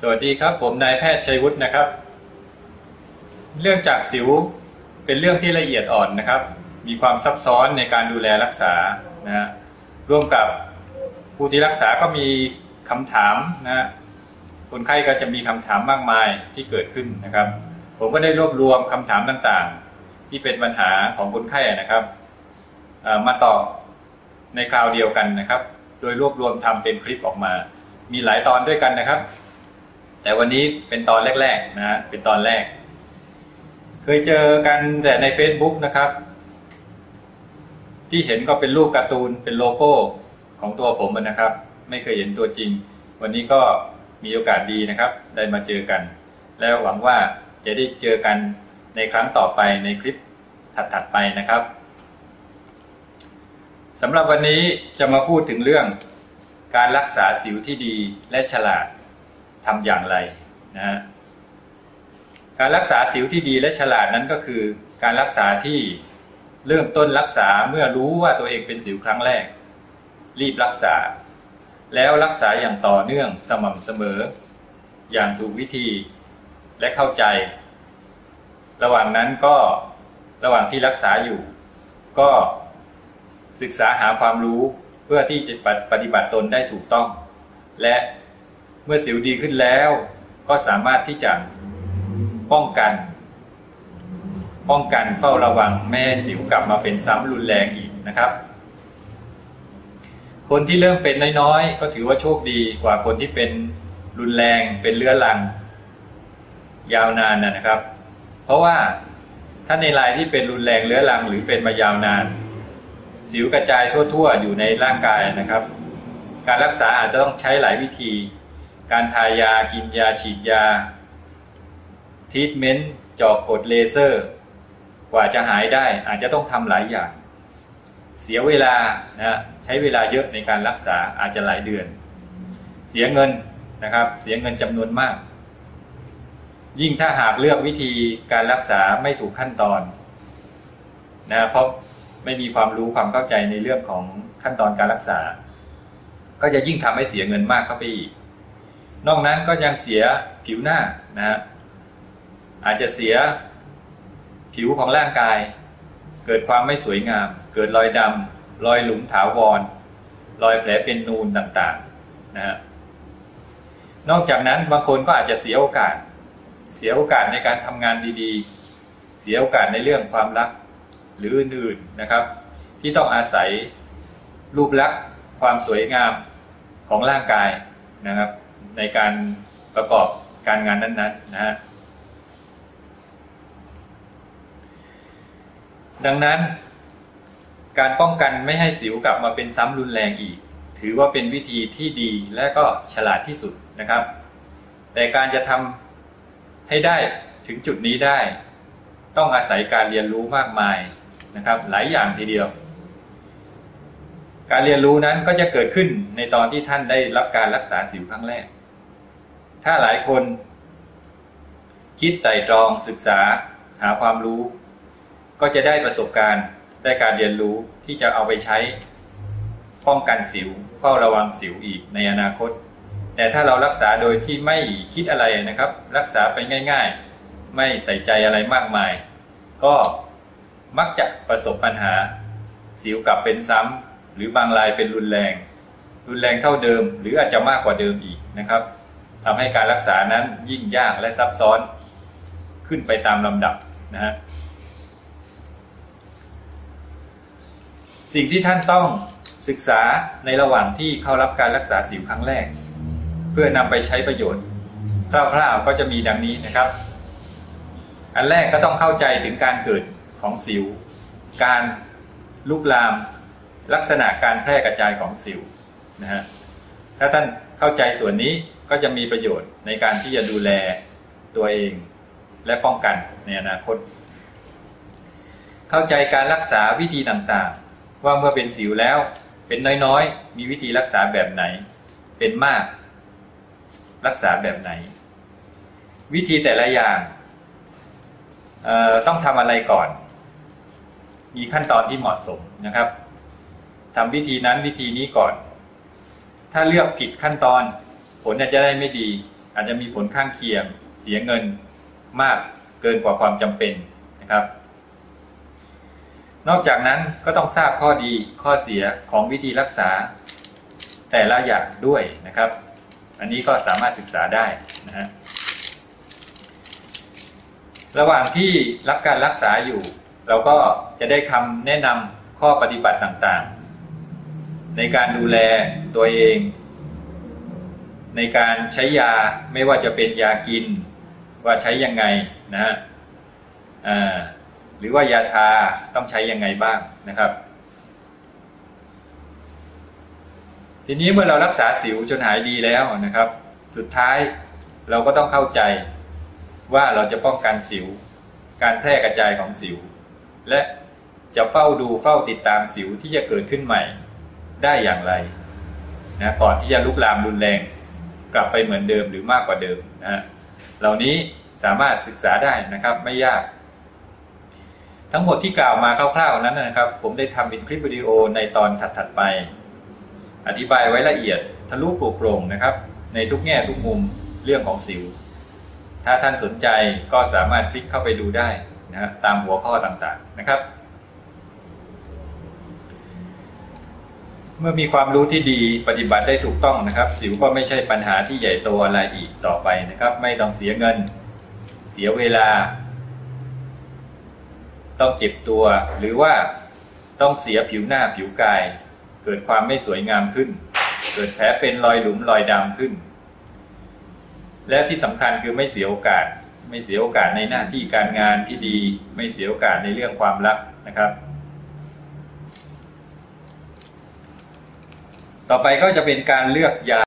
สวัสดีครับผมนายแพทย์ชัยวุฒินะครับ เรื่องจากสิวเป็นเรื่องที่ละเอียดอ่อนนะครับ มีความซับซ้อนในการดูแลรักษานะฮะร่วมกับผู้ที่รักษาก็มีคำถามนะฮะคนไข้ก็จะมีคำถามมากมายที่เกิดขึ้นนะครับ ผมก็ได้รวบรวมคำถามต่างๆ ที่เป็นปัญหาของคนไข้นะครับมาตอบในคราวเดียวกันนะครับ โดยรวบรวมทำเป็นคลิปออกมา มีหลายตอนด้วยกันนะครับ แต่วันนี้เป็นตอนแรกๆนะฮะเป็นตอนแรก เคยเจอกันแต่ใน Facebook นะครับ ที่เห็นก็เป็นรูปการ์ตูนเป็นโลโก้ของตัวผมนะครับ ไม่เคยเห็นตัวจริง วันนี้ก็มีโอกาสดีนะครับ ได้มาเจอกัน แล้วหวังว่าจะได้เจอกันในครั้งต่อไปในคลิปถัดๆไปนะครับสำหรับวันนี้จะมาพูดถึงเรื่องการรักษาสิวที่ดีและฉลาด ทำอย่างไรนะฮะการรักษาสิวที่ดีและฉลาดนั้นก็คือ การรักษาที่เริ่มต้นรักษาเมื่อรู้ว่าตัวเองเป็นสิวครั้งแรก รีบรักษา แล้วรักษาอย่างต่อเนื่องสม่ำเสมอ อย่างถูกวิธีและเข้าใจ ระหว่างนั้นก็ระหว่างที่รักษาอยู่ ก็ศึกษาหาความรู้เพื่อที่จะปฏิบัติตนได้ถูกต้อง และ เมื่อสิวดีขึ้นแล้ว ก็สามารถที่จะป้องกัน ป้องกันเฝ้าระวังไม่ให้สิวกลับมาเป็นซ้ำรุนแรงอีกนะครับ คนที่เริ่มเป็นน้อยๆ ก็ถือว่าโชคดีกว่าคนที่เป็นรุนแรงเป็นเลื้อรัง ยาวนานนะครับ เพราะว่าถ้าในรายที่เป็นรุนแรงเลื้อรังหรือเป็นมายาวนาน สิวกระจายทั่ว ๆ อยู่ในร่างกายนะครับ การรักษาอาจจะต้องใช้หลายวิธี การทายากินยาฉีดยาทีทเมนต์จอกกดเลเซอร์ กว่าจะหายได้อาจจะต้องทำหลายอย่าง เสียเวลานะใช้เวลาเยอะในการรักษาอาจจะหลายเดือน เสียเงินนะครับ เสียเงินจำนวนมาก ยิ่งถ้าหากเลือกวิธีการรักษาไม่ถูกขั้นตอนนะเพราะไม่มีความรู้ความเข้าใจในเรื่องของขั้นตอนการรักษา ก็จะยิ่งทำให้เสียเงินมากเข้าไปอีก นอกนั้นก็ยังเสียผิวหน้านะฮะอาจจะเสียผิวของร่างกาย เกิดความไม่สวยงาม เกิดรอยดำรอยหลุมถาวร รอยแผลเป็นนูนต่างๆนะฮะนอกจากนั้นบางคนก็อาจจะเสียโอกาส เสียโอกาสในการทำงานดีๆ เสียโอกาสในเรื่องความรักหรืออื่นๆนะครับ ที่ต้องอาศัยรูปลักษณ์ความสวยงามของร่างกายนะครับ ในการประกอบการงานนั้นๆนะฮะดังนั้น การป้องกันไม่ให้สิวกลับมาเป็นซ้ำรุนแรงอีก ถือว่าเป็นวิธีที่ดีและก็ฉลาดที่สุดนะครับ แต่การจะทำให้ได้ถึงจุดนี้ได้ ต้องอาศัยการเรียนรู้มากมายนะครับ หลายอย่างทีเดียว การเรียนรู้นั้นก็จะเกิดขึ้นในตอนที่ท่านได้รับการรักษาสิวครั้งแรก ถ้าหลายคน คิดไต่ตรองศึกษาหาความรู้ ก็จะได้ประสบการณ์ได้การเรียนรู้ที่จะเอาไปใช้ป้องกันสิว เฝ้าระวังสิวอีกในอนาคต แต่ถ้าเรารักษาโดยที่ไม่คิดอะไรนะครับ รักษาไปง่าย ๆ ไม่ใส่ใจอะไรมากมาย ก็มักจะประสบปัญหาสิวกลับเป็นซ้ำ หรือบางรายเป็นรุนแรง รุนแรงเท่าเดิม หรืออาจจะมากกว่าเดิมอีกนะครับทำให้การรักษานั้นยิ่งยากและซับซ้อนขึ้นไปตามลำดับนะฮะสิ่งที่ท่านต้องศึกษาในระหว่างที่เข้ารับการรักษาสิวครั้งแรก เพื่อนำไปใช้ประโยชน์คร่าวๆก็จะมีดังนี้นะครับ อันแรกก็ต้องเข้าใจถึงการเกิดของสิว การลุกลาม ลักษณะการแพร่กระจายของสิวนะฮะถ้าท่านเข้าใจส่วนนี้ก็จะมีประโยชน์ในการที่จะดูแลตัวเองและป้องกันในอนาคต เข้าใจการรักษาวิธีต่างๆ ว่าเมื่อเป็นสิวแล้วเป็นน้อยๆ มีวิธีรักษาแบบไหน เป็นมาก รักษาแบบไหน วิธีแต่ละอย่างต้องทำอะไรก่อน มีขั้นตอนที่เหมาะสมนะครับ ทำวิธีนั้นวิธีนี้ก่อน ถ้าเลือกผิดขั้นตอน ผลอาจจะได้ไม่ดี อาจจะมีผลข้างเคียง เสียเงินมากเกินกว่าความจำเป็นนะครับ นอกจากนั้นก็ต้องทราบข้อดีข้อเสียของวิธีรักษา แต่ละอย่างด้วยนะครับ อันนี้ก็สามารถศึกษาได้นะฮะระหว่างที่รับการรักษาอยู่ เราก็จะได้คำแนะนำข้อปฏิบัติต่างๆ ในการดูแลตัวเอง ในการใช้ยาไม่ว่าจะเป็นยากิน ว่าใช้ยังไงนะฮะหรือว่ายาทาต้องใช้ยังไงบ้างนะครับ ทีนี้เมื่อเรารักษาสิวจนหายดีแล้วนะครับ สุดท้ายเราก็ต้องเข้าใจว่าเราจะป้องกันสิว การแพร่กระจายของสิว และจะเฝ้าดูเฝ้าติดตามสิวที่จะเกิดขึ้นใหม่ ได้อย่างไรนะก่อนที่จะลุกลามรุนแรงกลับไปเหมือนเดิมหรือมากกว่าเดิมนะฮะเหล่านี้สามารถศึกษาได้นะครับไม่ยาก ทั้งหมดที่กล่าวมาคร่าวๆนั้นนะครับ ผมได้ทำเป็นคลิปวิดีโอในตอนถัดๆไป อธิบายไว้ละเอียดทะลุปลุกโปร่งนะครับ ในทุกแง่ทุกมุมเรื่องของสิว ถ้าท่านสนใจก็สามารถคลิกเข้าไปดูได้นะฮะตามหัวข้อต่างๆนะครับ เมื่อมีความรู้ที่ดีปฏิบัติได้ถูกต้องนะครับ สิวก็ไม่ใช่ปัญหาที่ใหญ่โตอะไรอีกต่อไปนะครับ ไม่ต้องเสียเงิน เสียเวลา ต้องเจ็บตัว หรือว่าต้องเสียผิวหน้าผิวกาย เกิดความไม่สวยงามขึ้น เกิดแผลเป็นรอยหลุมรอยดำขึ้น และที่สำคัญคือไม่เสียโอกาส ไม่เสียโอกาสในหน้าที่การงานที่ดี ไม่เสียโอกาสในเรื่องความรักนะครับ ต่อไปก็จะเป็นการเลือกยา